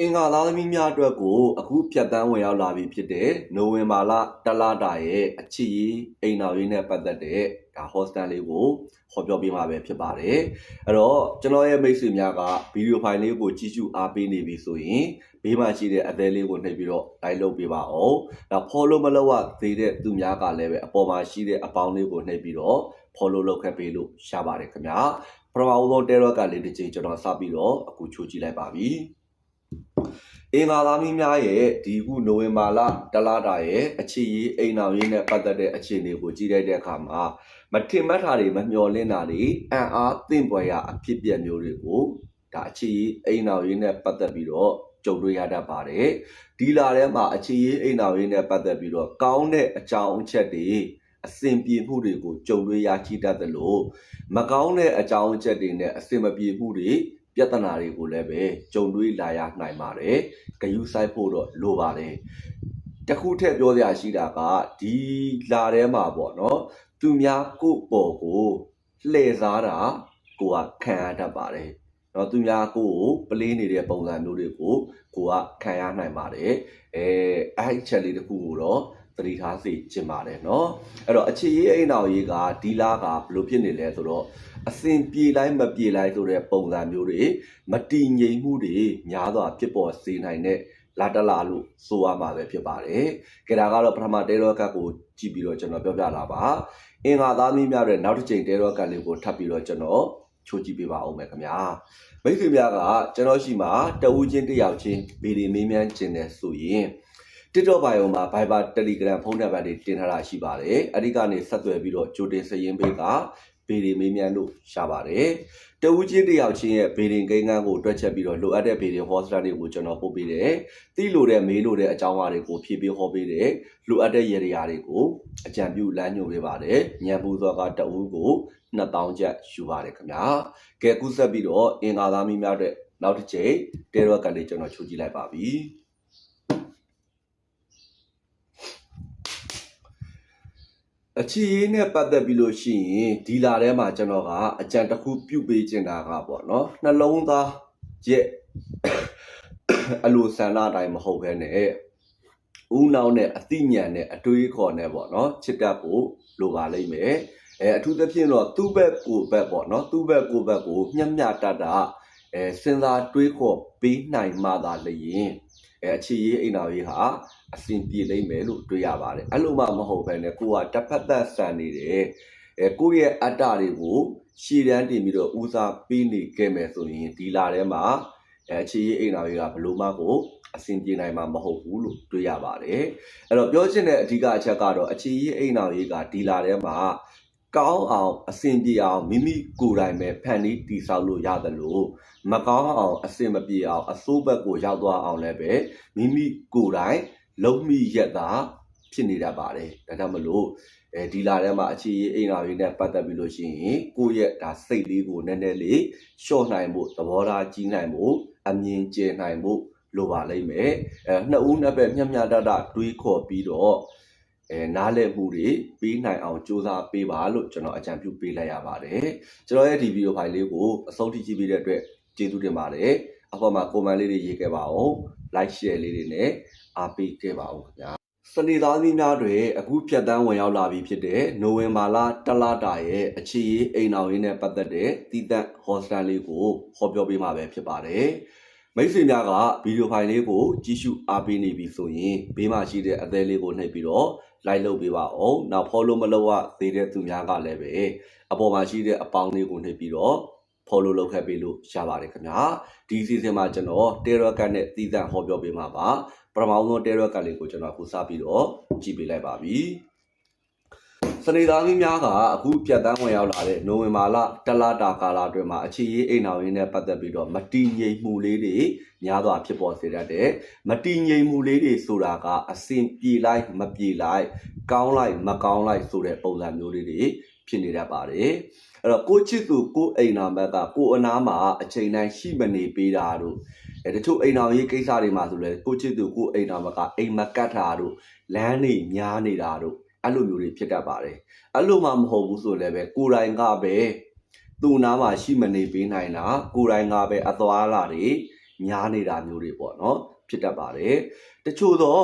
အင်္ဂါသားသမီးများအတွက်ကိုအခုဖြတ်တန်းဝင်ရောက်လာပြီဖြစ်တဲ့နိုဝင်ဘာလတလတာရဲ့အချစ်ရေးအိမ်တော်ရေးနဲ့ပတ်သက်တဲ့ဒါ hostel လေးကိုဟောပြောပေးမှာပဲဖြစ်ပါတယ်အဲ့တော့ကျွန်တော်ရဲ့မိတ်ဆွေများကဗီဒီယိုဖိုင်လေးကိုကြည့်ရှုအားပေးနေပြီဆိုရင်ဘေးမှာရှိတဲ့အသေးလေးကိုနှိပ်ပြီးတော့ like လုပ်ပေးပါအောင်ဒါ follow မလုပ်ရသေးတဲ့သူများကလည်းပဲအပေါ်မှာရှိတဲ့အပေါင်းလေးကိုနှိပ်ပြီးတော့ follow လုပ်ခဲ့ပေးလို့ရပါတယ်ခင်ဗျာပထမဦးဆုံး terror ကလေးတစ်ချိန်ကျွန်တော်စပြီးတော့အခုချိုးကြည့်လိုက်ပါပြီ အင်္ဂါသားမင်းများရဲ့ဒီခုနိုဝင်ဘာလတလတာရဲ့အခြေရေးအိမ်အောင်ရေးနဲ့ပတ်သက်တဲ့အခြေအနေကိုကြည့်လိုက်တဲ့အခါမှာမထင်မှတ်တာတွေမမျှော်လင့်တာတွေအံ့အားသင့်ပွယ်ရာအဖြစ်အပျက်မျိုးတွေကိုဒါအခြေရေးအိမ်အောင်ရေးနဲ့ပတ်သက်ပြီးတော့ကြုံတွေ့ရတတ်ပါတယ်ဒီလာထဲမှာအခြေရေးအိမ်အောင်ရေးနဲ့ပတ်သက်ပြီးတော့ကောင်းတဲ့အကြောင်းအချက်တွေအစဉ်ပြေမှုတွေကိုကြုံတွေ့ရရှိတတ်တယ်လို့မကောင်းတဲ့အကြောင်းအချက်တွေနဲ့အစဉ်မပြေမှုတွေ ပြဿနာတွေကိုလည်းပဲကြုံတွေ့လာရနိုင်ပါတယ်ဂယုဆိုင်ဖို့တော့လိုပါတယ်တခုထက်ပြောစရာရှိတာကဒီလာထဲမှာပေါ့နော်သူများကိုယ့်ပေါ်ကိုလှည့်စားတာကိုကခံရတတ်ပါတယ်နော်သူများကိုယ့်ကိုပလေးနေတဲ့ပုံစံမျိုးတွေကိုကိုကခံရနိုင်ပါတယ်အဲအဲ့ဒီချက်လေးတစ်ခုကိုတော့ သတိထားစေချင်ပါတယ်เนาะအဲ့တော့အခြေရေးအိမ်တော်ရေးကဒီလာကဘယ်လိုဖြစ်နေလဲဆိုတော့အစဉ်ပြေလိုက်မပြေလိုက်ဆိုတဲ့ပုံစံမျိုးတွေမတည်ငြိမ်မှုတွေများစွာဖြစ်ပေါ်စေနိုင်တဲ့လာတလာလို့ဆိုရမှာပဲဖြစ်ပါတယ်။ကြဒါကတော့ပထမတဲရောကတ်ကိုကြည့်ပြီးတော့ကျွန်တော်ပြောပြလာပါ။အင်္ဂါသားမင်းများတဲ့နောက်တစ်ချိန်တဲရောကတ်လေးကိုထပ်ပြီးတော့ကျွန်တော်ချိုးကြည့်ပေးပါဦးမယ်ခင်ဗျာ။မိတ်ဆွေများကကျွန်တော်ရှိမှာတဝူးချင်းတစ်ယောက်ချင်းဗီဒီမေးမြန်းခြင်းနဲ့ဆိုရင် TikTok ဘာယောမှာ Viber Telegram ဖုန်းနံပါတ်တွေတင်ထားတာရှိပါတယ်။အဲဒီကနေဆက်သွယ်ပြီးတော့ကြိုတင်စရင်ပေးကဗီဒီမေးမြန်းလို့ရပါတယ်။တဝူးချင်းတစ်ယောက်ချင်းရဲ့ဗီဒီကိန်းကန်းကိုတွက်ချက်ပြီးတော့လိုအပ်တဲ့ဗီဒီဟောစတာတွေကိုကျွန်တော်ပို့ပေးတယ်။တိလိုတဲ့မေးလို့တဲ့အကြောင်းအရာတွေကိုဖြည့်ပေးဟောပေးတယ်။လိုအပ်တဲ့ရေရာတွေကိုအကြံပြုလမ်းညွှန်ပေးပါတယ်။ညံပူစောကတဝူးကို2000ကျပ်ယူပါတယ်ခင်ဗျာ။ကဲကူးဆက်ပြီးတော့အင်္ဂါသားမီးများတဲ့နောက်တစ်ချိန်တဲရောကလေးကျွန်တော်ချိုးကြည့်လိုက်ပါပြီ။ အခြေရေးနဲ့ပတ်သက်ပြီးလို့ရှိရင်ဒီလာထဲမှာကျွန်တော်ကအကြံတစ်ခုပြုတ်ပေးချင်တာကပေါ့နော်နှလုံးသားရဲ့အလိုဆန္ဒတိုင်းမဟုတ်ဘဲနဲ့ဦးနှောင်းနဲ့အသိဉာဏ်နဲ့အတွေးခေါ်နဲ့ပေါ့နော်ချစ်တတ်ဖို့လိုပါလိမ့်မယ်အဲအထူးသဖြင့်တော့သူ့ဘက်ကိုယ်ဘက်ပေါ့နော်သူ့ဘက်ကိုယ်ဘက်ကိုမျက်မျှတတအဲစဉ်းစားတွေးခေါ်ပေးနိုင်မှသာလျင် အဲအခြေရေးအိမ်တော်ရေးဟာအဆင်ပြေလိမ့်မယ်လို့တွေးရပါတယ်အဲ့လိုမှမဟုတ်ဘဲနဲ့ကိုကတစ်ဖက်သက်ဆန်နေတယ်အဲကိုယ့်ရဲ့အတ္တတွေကိုရှည်တန်းတင်ပြီးတော့ဦးစားပေးနေခဲ့မယ်ဆိုရင်ဒီလာထဲမှာအဲအခြေရေးအိမ်တော်ကြီးကဘလို့မှကိုအဆင်ပြေနိုင်မှာမဟုတ်ဘူးလို့တွေးရပါတယ်အဲ့တော့ပြောချင်တဲ့အဓိကအချက်ကတော့အခြေရေးအိမ်တော်ကြီးကဒီလာထဲမှာ ကောင်းအောင်အဆင်ပြေအောင်မိမိကိုယ်တိုင်ပဲဖန်တီးတည်ဆောက်လို့ရတယ်လို့မကောင်းအောင်အဆင်မပြေအောင်အစိုးဘက်ကိုရောက်သွားအောင်လည်းပဲမိမိကိုယ်တိုင်လုံးမိရက်တာဖြစ်နေတတ်ပါတယ်ဒါကြောင့်မလို့အဲဒီလာထဲမှာအခြေရေးအိမ်တော်ရေးနဲ့ပတ်သက်ပြီးလို့ရှိရင်ကိုယ့်ရဲ့ဒါစိတ်လေးကိုနည်းနည်းလေးလျှော့နိုင်ဖို့သဘောထားကြီးနိုင်ဖို့အမြင်ကျနိုင်ဖို့လိုပါလိမ့်မယ်အဲနှစ်ဦးနှစ်ဘက်မျှမျှတတတွေးခေါ်ပြီးတော့ အဲနားလည်မှုတွေပေးနိုင်အောင်စူးစမ်းပေးပါလို့ကျွန်တော်အကြံပြုပေးလိုက်ရပါတယ်ကျွန်တော်ရဲ့ဒီဗီဒီယိုဖိုင်လေးကိုအဆုံးထိကြည့်ပေးတဲ့အတွက်ကျေးဇူးတင်ပါတယ်အပေါ်မှာ comment လေးတွေရေးခဲ့ပါအောင် like share လေးတွေနဲ့အားပေးခဲ့ပါဦးခင်ဗျာစနေသားသမီးများတွေအခုဖြတ်တန်းဝင်ရောက်လာပြီဖြစ်တဲ့နိုဝင်ဘာလတလတာရဲ့အခြေရေးအိမ်တော်ရင်းနဲ့ပတ်သက်တဲ့တည်တံ့ hostel လေးကိုဟောပြောပေးမှာပဲဖြစ်ပါတယ်မိတ်ဆွေများကဗီဒီယိုဖိုင်လေးကိုကြည့်ရှုအားပေးနေပြီဆိုရင်ဘေးမှာရှိတဲ့အသေးလေးကိုနှိပ်ပြီးတော့ like လုပ်ပေးပါအောင်နောက် follow မလုပ်ရသေးတဲ့သူများကလည်းပဲအပေါ်မှာရှိတဲ့အပေါင်းလေးကိုနှိပ်ပြီးတော့ follow လုပ်ခဲ့ပေးလို့ရပါတယ်ခင်ဗျာဒီ season မှာကျွန်တော် terror ကတ်နဲ့တည်တံ့ဟောပြောပေးမှာပါပထမဆုံးတဲရွက်ကလေးကိုကျွန်တော်အခုစပြီးတော့ကြည့်ပေးလိုက်ပါပြီစနေသားကြီးများကအခုပြတ်တန်းဝင်ရောက်လာတဲ့နိုဝင်ဘာလတလတာကာလအတွင်းမှာအခြေရေးအိမ်အောင်ရင်းနဲ့ပတ်သက်ပြီးတော့မတည်ငြိမ်မှုလေးတွေ များစွာဖြစ်ပေါ်စေတတ်တယ်မတည်ငြိမ်မှုလေးတွေဆိုတာကအစင်ပြေလိုက်မပြေလိုက်ကောင်းလိုက်မကောင်းလိုက်ဆိုတဲ့ပုံစံမျိုးလေးတွေဖြစ်နေတတ်ပါတယ်အဲ့တော့ကိုချစ်သူကိုအိမ်နာဘက်ကကိုအနာမှာအချိန်တိုင်းရှိမနေပေးတာတို့အဲတချို့အိမ်တော်ရေးကိစ္စတွေမှာဆိုလဲကိုချစ်သူကိုအိမ်တော်ဘက်ကအိမ်မကတ်တာတို့လမ်းတွေများနေတာတို့အဲ့လိုမျိုးတွေဖြစ်တတ်ပါတယ်အဲ့လိုမှမဟုတ်ဘူးဆိုလည်းပဲကိုယ်တိုင်ကပဲသူ့နားမှာရှိမနေပေးနိုင်တာကိုယ်တိုင်ကပဲအသွားလာတွေ များနေတာမျိုးတွေပေါ့နော်ဖြစ်တတ်ပါတယ်တချို့သော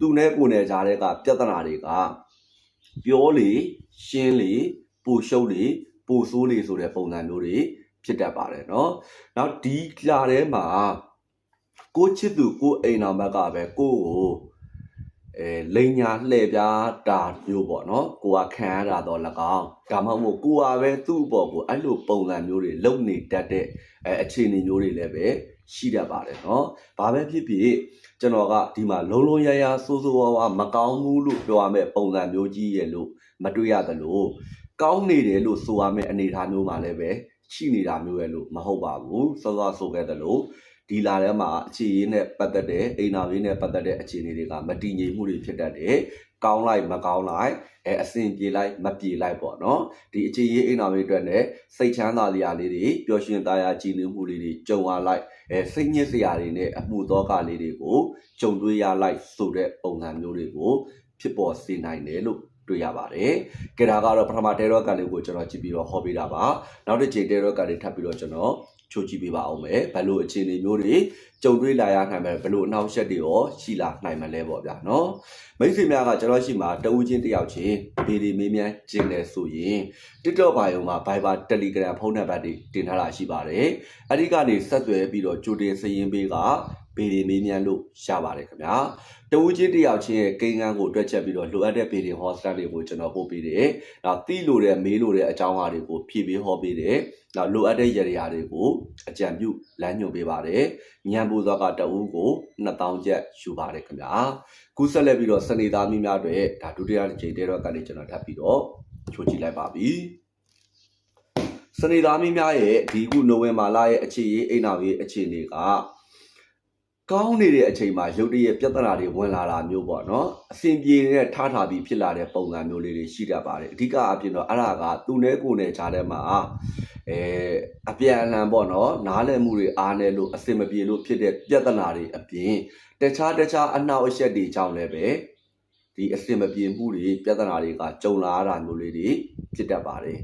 သူနဲ့ကိုယ်နဲ့ကြားတဲ့ကပြဿနာတွေကပြောလေရှင်းလေပူရှုပ်လေပူဆိုးလေဆိုတဲ့ပုံစံမျိုးတွေဖြစ်တတ်ပါတယ်เนาะနောက်ဒီလာထဲမှာကိုချစ်သူကိုအိမ်တော်ဘက်ကပဲကိုယ့်ကိုအဲလိန်ညာလှည့်ပြားတာမျိုးပေါ့เนาะကိုကခံရတာတော့၎င်းဒါမှမဟုတ်ကိုကပဲသူ့အပေါ်ကိုအဲ့လိုပုံစံမျိုးတွေလုံနေတတ်တဲ့အဲအခြေအနေမျိုးတွေလည်းပဲ ရှိတတ်ပါတယ်เนาะဘာပဲဖြစ်ဖြစ်ကျွန်တော်ကဒီမှာလုံးလုံးရရဆိုးဆိုးဝါးဝါမကောင်းဘူးလို့ပြောရမယ့်ပုံစံမျိုးကြီးရဲ့လို့မတွေ့ရသလိုကောင်းနေတယ်လို့ဆိုရမယ့်အနေအထားမျိုးမှာလည်းပဲရှိနေတာမျိုးရဲ့လို့မဟုတ်ပါဘူးစောစောဆိုခဲ့သလို ဒီလာထဲမှာအခြေရေးနဲ့ပတ်သက်တဲ့အိမ်နာရေးနဲ့ပတ်သက်တဲ့အခြေအနေတွေကမတည်ငြိမ်မှုတွေဖြစ်တတ်တယ်ကောင်းလိုက်မကောင်းလိုက်အဲအဆင်ပြေလိုက်မပြေလိုက်ပေါ့နော်ဒီအခြေရေးအိမ်နာရေးအတွက်နဲ့စိတ်ချမ်းသာစရာလေးတွေပျော်ရွှင်သားရာကြည်နူးမှုလေးတွေကြုံရလိုက်အဲစိတ်ညစ်စရာတွေနဲ့အမှုသောကလေးတွေကိုကြုံတွေ့ရလိုက်ဆိုတဲ့ပုံစံမျိုးတွေကိုဖြစ်ပေါ်စေနိုင်တယ်လို့တွေ့ရပါတယ်။ကြဒါကတော့ပထမတဲရောကန်လေးကိုကျွန်တော်ကြည့်ပြီးတော့ဟောပေးတာပါ။နောက်တစ်ချိန်တဲရောကန်လေးထပ်ပြီးတော့ကျွန်တော် ချိုးကြည့်ပေးပါအောင်မယ်။ဘယ်လိုအခြေအနေမျိုးတွေ ကြုံတွေ့လာရနိုင်မယ်ဘယ်လိုအနောက်ရှက်တွေရောရှိလာနိုင်မလဲပေါ့ဗျာနော်။မိတ်ဆွေများကကျွန်တော်ရှိမှာတဦးချင်းတစ်ယောက်ချင်းဗီဒီမေးမြန်းခြင်းလဲဆိုရင် TikTok ဘာယုံမှာ Viber Telegram ဖုန်းနံပါတ်တွေတင်ထားတာရှိပါတယ်။အဲဒီကနေဆက်သွယ်ပြီးတော့ကြိုတင်စည်ရင်းပေးကဗီဒီမေးမြန်းလို့ရပါတယ်ခင်ဗျာ။တဦးချင်းတစ်ယောက်ချင်းရဲ့ကိန်းဂန်းကိုတွက်ချက်ပြီးတော့လိုအပ်တဲ့ဗီဒီဟောစတန်တွေကိုကျွန်တော်ပို့ပေးတယ်။နောက်သိလို့တဲ့မေးလို့တဲ့အကြောင်းအရာတွေကိုဖြည့်ပေးဟောပေးတယ်။နောက်လိုအပ်တဲ့ရရရာတွေကိုအကြံပြုလမ်းညွှန်ပေးပါတယ်။ညံပူသောကတဦးကို2000ကျပ်ယူပါတယ်ခင်ဗျာ။ကူးဆက်လက်ပြီးတော့စနေသားမိများတွေဒါဒုတိယကြိမ်တဲတော့ကနေကျွန်တော်ထပ်ပြီးတော့ချိုးကြည့်လိုက်ပါပြီ။စနေသားမင်းများရဲ့ဒီခုနိုဝင်ဘာလရဲ့အခြေရေးအိမ်နာရေးအခြေအနေက ကောင်းနေတဲ့အချိန်မှာရုတ်တရက်ပြဿနာတွေဝင်လာတာမျိုးပေါ့နော်အဆင်ပြေနေတဲ့ထားထားပြီးဖြစ်လာတဲ့ပုံစံမျိုးလေးတွေရှိတတ်ပါတယ်အဓိကအပြင်တော့အဲ့ဒါကသူနဲ့ကိုယ်နဲ့ခြားတဲ့မှာအဲအပြန်အလှန်ပေါ့နော်နားလည်မှုတွေအားနည်းလို့အဆင်မပြေလို့ဖြစ်တဲ့ပြဿနာတွေအပြင်တခြားတခြားအနှောက်အယှက်တွေကြောင့်လည်းပဲဒီအဆင်မပြေမှုတွေပြဿနာတွေကကြုံလာရတာမျိုးလေးတွေဖြစ်တတ်ပါတယ်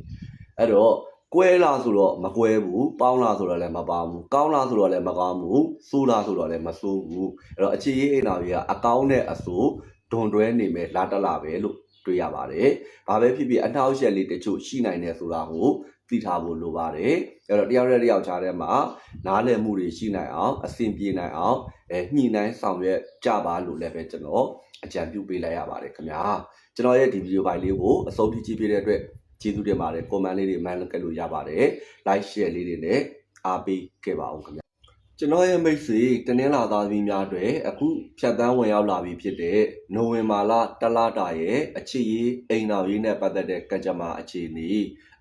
အဲ့တော့ ကွဲလာဆိုတော့မကွဲဘူးပေါင်းလာဆိုတော့လည်းမပေါင်းဘူးကောင်းလာဆိုတော့လည်းမကောင်းဘူးဆိုးလာဆိုတော့လည်းမဆိုးဘူးအဲ့တော့အခြေရေးအိမ်တော်ကြီးကအကောင်းနဲ့အဆိုးဒွန်တွဲနေမယ်လာတက်လာပဲလို့တွေ့ရပါတယ်။ဘာပဲဖြစ်ဖြစ်အနှောက်အယှက်လေးတချို့ရှိနိုင်တယ်ဆိုတာကိုသိထားဖို့လိုပါတယ်။အဲ့တော့တယောက်နဲ့တယောက်ခြားထဲမှာနားလည်မှုတွေရှိနိုင်အောင်အဆင်ပြေနိုင်အောင်အဲညှိနှိုင်းဆောင်ရွက်ကြပါလို့လည်းပဲကျွန်တော်အကြံပြုပေးလိုက်ရပါတယ်ခင်ဗျာ။ကျွန်တော်ရဲ့ဒီဗီဒီယိုဖိုင်လေးကိုအဆုံးထိကြည့်ပေးတဲ့အတွက် ကျေးဇူးတင်ပါတယ်။ comment လေးတွေမှန်လုပ်ခဲ့လို့ရပါတယ်။ like share လေးတွေနဲ့အားပေးခဲ့ပါအောင်ခင်ဗျာ။ကျွန်တော်ရဲ့မိတ်ဆွေတနင်္လာသားသမီးများအတွက်အခုဖြတ်တန်းဝင်ရောက်လာပြီဖြစ်တဲ့နိုဝင်ဘာလတလတာရဲ့အခြေရေးအိမ်တော်ရေးနဲ့ပတ်သက်တဲ့ကကြမ္မာအခြေအနေ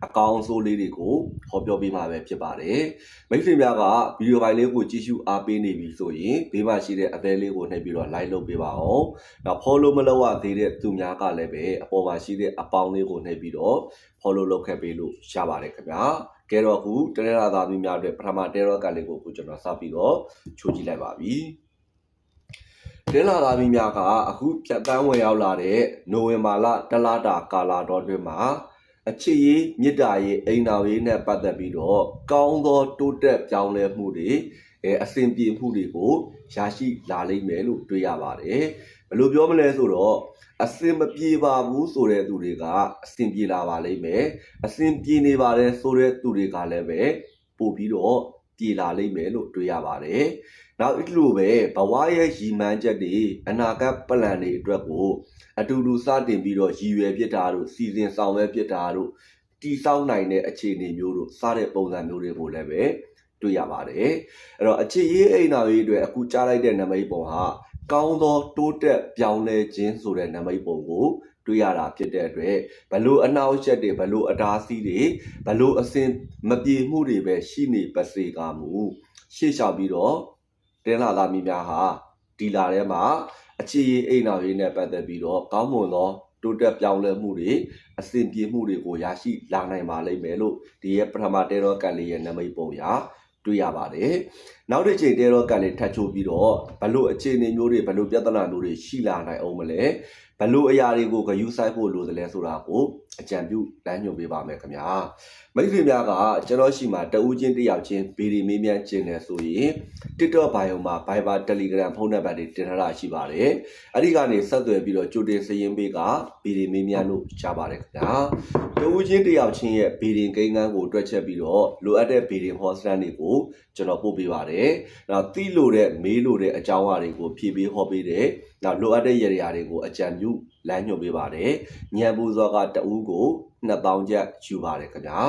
အကောင်းဆိုးလေးတွေကိုဟောပြောပေးမှာပဲဖြစ်ပါတယ်မိတ်ဆွေများကဗီဒီယိုဖိုင်လေးကိုကြည့်ရှုအားပေးနေပြီဆိုရင်ဘေးမှာရှိတဲ့အသေးလေးကိုနှိပ်ပြီးတော့ like လုပ်ပေးပါအောင်နောက် follow မလုပ်ရသေးတဲ့သူများကလည်းပဲအပေါ်မှာရှိတဲ့အပေါင်းလေးကိုနှိပ်ပြီးတော့ follow လုပ်ခဲ့ပေးလို့ရပါတယ်ခင်ဗျာကဲတော့အခုတရရသားမျိုးများအတွက်ပထမတဲရောကလေးကိုအခုကျွန်တော်စပြီးတော့ချိုးကြည့်လိုက်ပါပြီတဲလာသားမျိုးများကအခုဖြတ်တန်းဝင်ရောက်လာတဲ့နိုဝင်ဘာလတလတာကာလာတော်တွင်မှာ အချစ်ရေးမြစ်တာရေးအိမ်တော်ရေးနဲ့ပတ်သက်ပြီးတော့ကောင်းသောတိုးတက်ပြောင်းလဲမှုတွေအဲအစဉ်ပြေမှုတွေကိုရရှိလာလိမ့်မယ်လို့တွေ့ရပါတယ်ဘယ်လိုပြောမလဲဆိုတော့အစင်မပြေပါဘူးဆိုတဲ့သူတွေကအစင်ပြေလာပါလိမ့်မယ်အစင်ပြေနေပါတယ်ဆိုတဲ့သူတွေကလည်းပဲပို့ပြီးတော့ ပြေလာလိမ့်မယ်လို့တွေ့ရပါတယ်နောက်အဲ့လိုပဲဘဝရဲ့ရည်မှန်းချက်တွေအနာဂတ်ပလန်တွေအတွက်ကိုအတူတူစတင်ပြီးတော့ရည်ရွယ်ဖြစ်တာတို့စီစဉ်ဆောင်ရွက်ဖြစ်တာတို့တီးဆောက်နိုင်တဲ့အခြေအနေမျိုးတို့စတဲ့ပုံစံမျိုးတွေကိုလည်းပဲတွေ့ရပါတယ်အဲ့တော့အခြေရေးအိမ်နာရေးအတွက်အခုကြားလိုက်တဲ့နမိတ်ပုံဟာကောင်းသောတိုးတက်ပြောင်းလဲခြင်းဆိုတဲ့နမိတ်ပုံကို တွေ့ရတာဖြစ်တဲ့အတွက်ဘလို့အနောက်ချက်တွေဘလို့အတားဆီးတွေဘလို့အစင်မပြေမှုတွေပဲရှိနေပါစေကမူရှေ့လျှောက်ပြီးတော့တင်းလာသားမိများဟာဒီလာထဲမှာအခြေရေးအိမ်နာရေးနဲ့ပတ်သက်ပြီးတော့ကောင်းမွန်သောတိုးတက်ပြောင်းလဲမှုတွေအဆင်ပြေမှုတွေကိုရရှိလာနိုင်ပါလိမ့်မယ်လို့ဒီရဲ့ပထမတဲရောကန်လေးရဲ့နမိတ်ပုံရတွေ့ရပါတယ်နောက်တစ်ချိန်တဲတော့ကန်လေးထပ်ချိုးပြီးတော့ဘလို့အခြေအနေမျိုးတွေဘလို့ပြဿနာမျိုးတွေရှိလာနိုင်အောင်မလဲ ဘလို့အရာတွေကိုဂယူဆိုင်ဖို့လိုသလဲဆိုတာကိုအကြံပြုလမ်းညွှန်ပေးပါမယ်ခင်ဗျာ မိတ်ဆွေများကကျွန်တော်ရှိမှတဦးချင်းတစ်ယောက်ချင်းဗီဒီမေးမြန်းခြင်းတယ်ဆိုရင် TikTok bio မှာ Viber Telegram ဖုန်းနံပါတ်တွေတင်ထားတာရှိပါတယ်အဲ့ဒီကနေဆက်သွယ်ပြီးတော့ကြိုတင်စရင်ပေးကဗီဒီမေးမြန်းလို့ရပါတယ်ခင်ဗျာတဦးချင်းတစ်ယောက်ချင်းရဲ့ဗီဒီကိန်းကန်းကိုတွက်ချက်ပြီးတော့လိုအပ်တဲ့ဗီဒီဟောစတန်တွေကိုကျွန်တော်ပို့ပေးပါတယ်နောက်တိလို့တဲ့မေးလို့တဲ့အကြောင်းအရာတွေကိုဖြည့်ပေးဟောပေးတယ်နောက်လိုအပ်တဲ့ရည်ရည်တွေကိုအကြံပြုလမ်းညွှန်ပေးပါတယ်ညံပူဇော်ကတဦးကို 2000ကျပ်ယူပါတယ်ခင်ဗျာ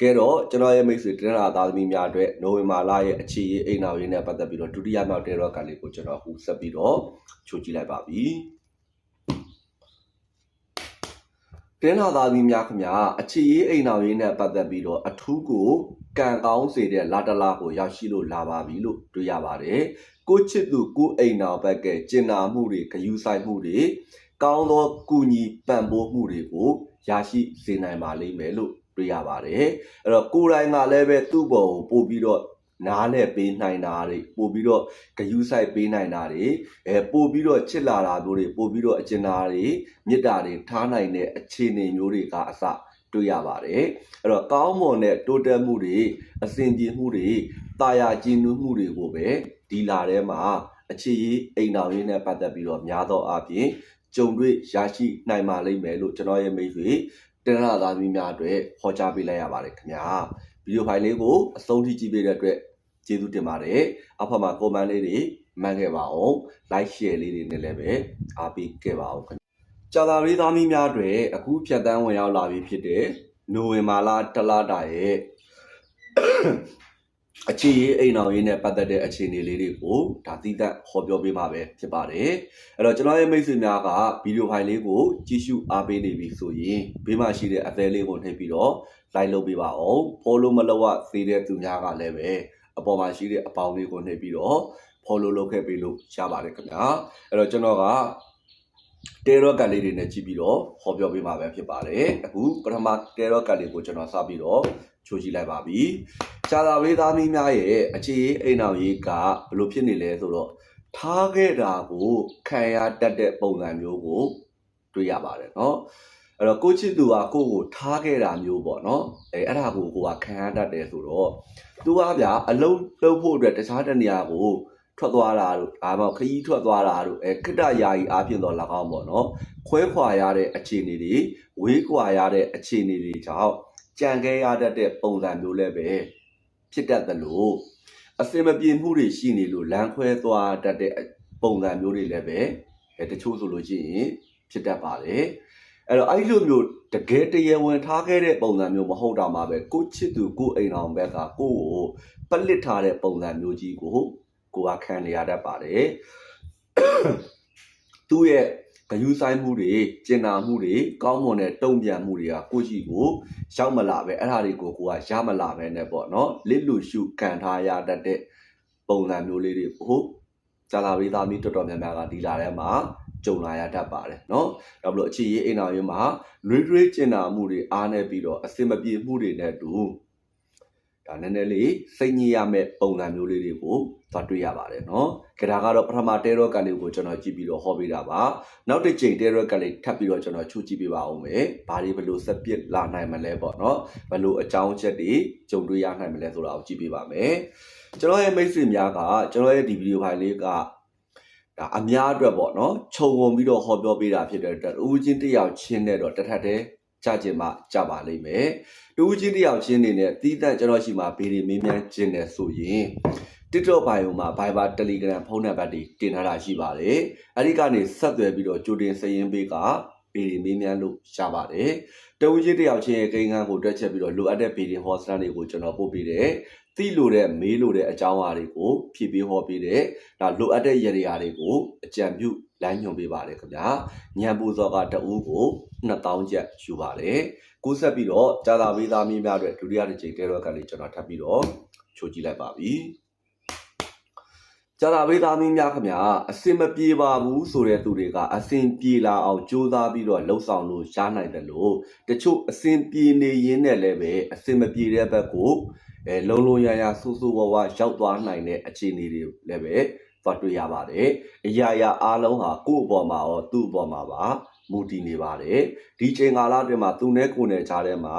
ကဲတော့ကျွန်တော်ရဲ့မိတ်ဆွေတင်လာသားသမီးများအတွက်နိုဝင်ဘာလရဲ့အခြေရေးအိမ်တော်ရေးနဲ့ပတ်သက်ပြီးတော့ဒုတိယမြောက်တဲရော့ကလေးကိုကျွန်တော်ဟူဆက်ပြီးတော့ချိုးကြည့်လိုက်ပါပြီတင်းလာသားသမီးများခင်ဗျာအခြေရေးအိမ်တော်ရေးနဲ့ပတ်သက်ပြီးတော့အထူးကိုကံကောင်းစေတဲ့လာတလာကိုရောက်ရှိလို့လာပါပြီလို့တွေ့ရပါတယ်ကိုချစ်သူကိုအိမ်တော်ဘက်ကကျင်နာမှုတွေဂယူဆိုင်မှုတွေကောင်းသောကုညီပံ့ပိုးမှုတွေကို ရရှိစေနိုင်ပါလိမ့်မယ်လို့တွေ့ရပါတယ်အဲ့တော့ကိုယ်တိုင်ကလည်းပဲသူ့ဘောကိုပို့ပြီးတော့နားနဲ့ပေးနိုင်တာတွေပို့ပြီးတော့ဂယူဆိုင်ပေးနိုင်တာတွေအဲပို့ပြီးတော့ချစ်လာတာမျိုးတွေပို့ပြီးတော့အကျဉ်းသားတွေမေတ္တာတွေထားနိုင်တဲ့အခြေအနေမျိုးတွေကအစတွေ့ရပါတယ်အဲ့တော့ကောင်းမွန်တဲ့တိုးတက်မှုတွေအစဉ်ပြေမှုတွေတာယာကျဉ်းနှူးမှုတွေကိုပဲဒီလာထဲမှာအခြေရေးအိမ်တော်ရင်းနဲ့ပတ်သက်ပြီးတော့များသောအားဖြင့် ကြုံတွေ့ရရှိနိုင်ပါလိမ့်မယ်လို့ကျွန်တော်ရဲ့မိတ်ဆွေတင်ရသားသမီးများအတွက်ဟောကြားပေးလိုက်ရပါတယ်ခင်ဗျာဗီဒီယိုဖိုင်လေးကိုအဆုံးထိကြည့်ပေးတဲ့အတွက်ကျေးဇူးတင်ပါတယ်အဖက်မှာ comment လေးတွေမှန်ခဲ့ပါအောင် like share လေးတွေနဲ့လည်းပဲအားပေးခဲ့ပါအောင်ခင်ဗျာကြာသာရေးသားမီးများအတွက်အခုဖြတ်တန်းဝင်ရောက်လာပြီဖြစ်တဲ့နိုဝင်ဘာလတလတာရဲ့ အခြေရေးအိမ်အောင်ရေးနဲ့ပတ်သက်တဲ့အခြေအနေလေးတွေကိုဒါသီးသန့်ဟောပြောပေးမှာပဲဖြစ်ပါတယ်အဲ့တော့ကျွန်တော်ရဲ့မိတ်ဆွေများကဗီဒီယိုဖိုင်လေးကိုကြည့်ရှုအားပေးနေပြီဆိုရင်ဘေးမှာရှိတဲ့အသေးလေးကိုနှိပ်ပြီးတော့ like လုပ်ပေးပါအောင် follow မလုပ်ရသေးတဲ့သူများကလည်းပဲအပေါ်မှာရှိတဲ့အပေါင်းလေးကိုနှိပ်ပြီးတော့ follow လုပ်ခဲ့ပေးလို့ရပါတယ်ခင်ဗျာအဲ့တော့ကျွန်တော်ကတဲရော့ကတ်လေးတွေနဲ့ကြည့်ပြီးတော့ဟောပြောပေးမှာပဲဖြစ်ပါတယ်အခုပထမတဲရော့ကတ်လေးကိုကျွန်တော်စပြီးတော့ ချိုးကြည့်လိုက်ပါပြီရှားသာဝေးသားမီးများရဲ့အခြေရေးအိမ်အောင်ရေးကဘယ်လိုဖြစ်နေလဲဆိုတော့ထားခဲ့တာကိုခံရတတ်တဲ့ပုံစံမျိုးကိုတွေ့ရပါတယ်เนาะအဲ့တော့ကိုချစ်သူကကိုယ့်ကိုထားခဲ့တာမျိုးပေါ့เนาะအဲအဲ့ဒါကိုကိုကခံရတတ်တယ်ဆိုတော့သူကဗျာအလုံးလုံးဖို့အတွက်တခြားတနေရာကိုထွက်သွားတာတို့ဒါမှမဟုတ်ခရီးထွက်သွားတာတို့အဲခိတ္တယာယီအားဖြင့်တော့၎င်းပေါ့နော်ခွဲခွာရတဲ့အခြေအနေတွေဝေးခွာရတဲ့အခြေအနေတွေကြောင့် ကြံခဲ့ရတတ်တဲ့ပုံစံမျိုးလည်းပဲဖြစ်တတ်တယ်လို့အစင်မပြေမှုတွေရှိနေလို့လမ်းခွဲသွားတတ်တဲ့ပုံစံမျိုးတွေလည်းပဲအဲတချို့ဆိုလို့ရှိရင်ဖြစ်တတ်ပါတယ်အဲ့တော့အဲ့လိုမျိုးတကယ်တရားဝင်ထားခဲ့တဲ့ပုံစံမျိုးမဟုတ်တော့မှပဲကိုချစ်သူကိုအိမ်အောင်ဘက်ကကိုကိုပလစ်ထားတဲ့ပုံစံမျိုးကြီးကိုကိုကခံနေရတတ်ပါတယ် သူ့ရဲ့ဂယူဆိုင်မှုတွေကျင်နာမှုတွေကောင်းမွန်တဲ့တုံ့ပြန်မှုတွေကကိုရှိကိုရောက်မလာပဲအဲ့ဒါတွေကိုကိုကရမလာပဲနဲ့ပေါ့နော်လစ်လူရှုခံထားရတတ်တဲ့ပုံစံမျိုးလေးတွေဟိုဇာလာဝေးသားမီတော်တော်များများကဒီလာထဲမှာကြုံလာရတတ်ပါတယ်เนาะဒါဘလို့အခြေရေးအိမ်တော်ရေးမှာရွေးရွေးကျင်နာမှုတွေအားနေပြီးတော့အစင်မပြေမှုတွေနဲ့အတူ ဒါနည်းနည်းလေးစိတ်ညစ်ရမဲ့ပုံစံမျိုးလေးတွေကိုသွားတွေ့ရပါတယ်နော်။ကြဒါကတော့ပထမတဲရော့ကန်လေးကိုကျွန်တော်ကြည့်ပြီးတော့ဟောပေးတာပါ။နောက်တစ်ချိန်တဲရော့ကန်လေးထပ်ပြီးတော့ကျွန်တော်ချူကြည့်ပေးပါဦးမယ်။ဘာတွေဘလို့စပစ်လာနိုင်မလဲပေါ့နော်။ဘလို့အကြောင်းချက်တွေကြုံတွေ့ရနိုင်မလဲဆိုတာကိုကြည့်ပေးပါမယ်။ကျွန်တော်ရဲ့မိတ်ဆွေများကကျွန်တော်ရဲ့ဒီဗီဒီယိုဖိုင်လေးကဒါအများအတွက်ပေါ့နော်ခြုံငုံပြီးတော့ဟောပြောပေးတာဖြစ်တဲ့အတွက်ဦးချင်းတယောက်ချင်းနဲ့တော့တထက်တဲ့ ကြကျင်မှကြပါလိမ့်မယ်တူးချင်းတစ်ယောက်ချင်းနေနဲ့တီးတန့်ကျွန်တော်ရှိမှဗီဒီမေးမြန်းခြင်းနဲ့ဆိုရင် TikTok bio မှာ Viber Telegram ဖုန်းနံပါတ်တွေတင်ထားတာရှိပါတယ်အဲဒီကနေဆက်သွယ်ပြီးတော့ကြိုတင်စာရင်းပေးကဗီဒီမေးမြန်းလို့ရပါတယ်တူးချင်းတစ်ယောက်ချင်းရဲ့ကိန်းဂန်းကိုတွက်ချက်ပြီးတော့လိုအပ်တဲ့ဗီဒီဟောစတန်တွေကိုကျွန်တော်ပို့ပေးတယ် သိလို့တဲ့မေးလို့တဲ့အကြောင်းအရာတွေကိုဖြည့်ပေးဟောပေးတယ်ဒါလိုအပ်တဲ့ရည်ရည်တွေကိုအကြံပြုလမ်းညွှန်ပေးပါတယ်ခင်ဗျာညံပူစောကတအူးကို2000ကျပ်ယူပါတယ်ကိုးဆက်ပြီးတော့ကြာသာပေးသားမင်းများအတွက်ဒုတိယတစ်ချိန်တဲတော့ကလေးကျွန်တော်ထပ်ပြီးတော့ချိုးကြည့်လိုက်ပါပြီကြာသာပေးသားမင်းများခင်ဗျာအစင်မပြေပါဘူးဆိုတဲ့သူတွေကအစင်ပြေလာအောင်ကြိုးစားပြီးတော့လှုပ်ဆောင်လို့ရှားနိုင်တယ်လို့တချို့အစင်ပြေနေရင်းနဲ့လည်းပဲအစင်မပြေတဲ့ဘက်ကို အဲလုံလုံရရဆူဆူဝါးဝါရောက်သွားနိုင်တဲ့အခြေအနေတွေလည်းပဲသွားတွေ့ရပါတယ်အရာရာအားလုံးဟာကိုယ့်အပေါ်မှာရောသူ့အပေါ်မှာပါမူတည်နေပါတယ်ဒီချိန်ကာလအတွင်းမှာသူနဲ့ကိုယ်နဲ့ကြားထဲမှာ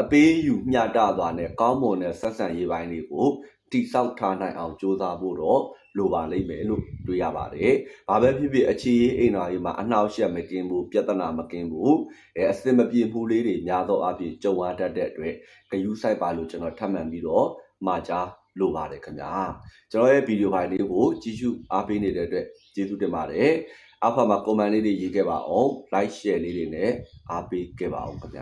အပေးယူမျှတသွားတဲ့ကောင်းမွန်တဲ့ဆက်ဆံရေးပိုင်းတွေကိုတိဆောက်ထားနိုင်အောင်ကြိုးစားဖို့တော့ လိုပါလိမ့်မယ်လို့တွေ့ရပါတယ်။ဘာပဲဖြစ်ဖြစ်အခြေရေးအိမ်တော်ရေးမှာအနှောက်အယှက်မကင်းဘူးပြဿနာမကင်းဘူးအဲအစင်မပြေမှုလေးတွေများသောအားဖြင့်ကြုံရတတ်တဲ့အတွက်ဂယုစိုက်ပါလို့ကျွန်တော်ထပ်မံပြီးတော့မှာကြားလိုပါတယ်ခင်ဗျာကျွန်တော်ရဲ့ဗီဒီယိုဖိုင်လေးကိုကြည့်ရှုအားပေးနေတဲ့အတွက်ကျေးဇူးတင်ပါတယ်အောက်ဖက်မှာ comment လေးတွေရေးခဲ့ပါအောင် like share လေးတွေနဲ့အားပေးခဲ့ပါအောင်ခင်ဗျာ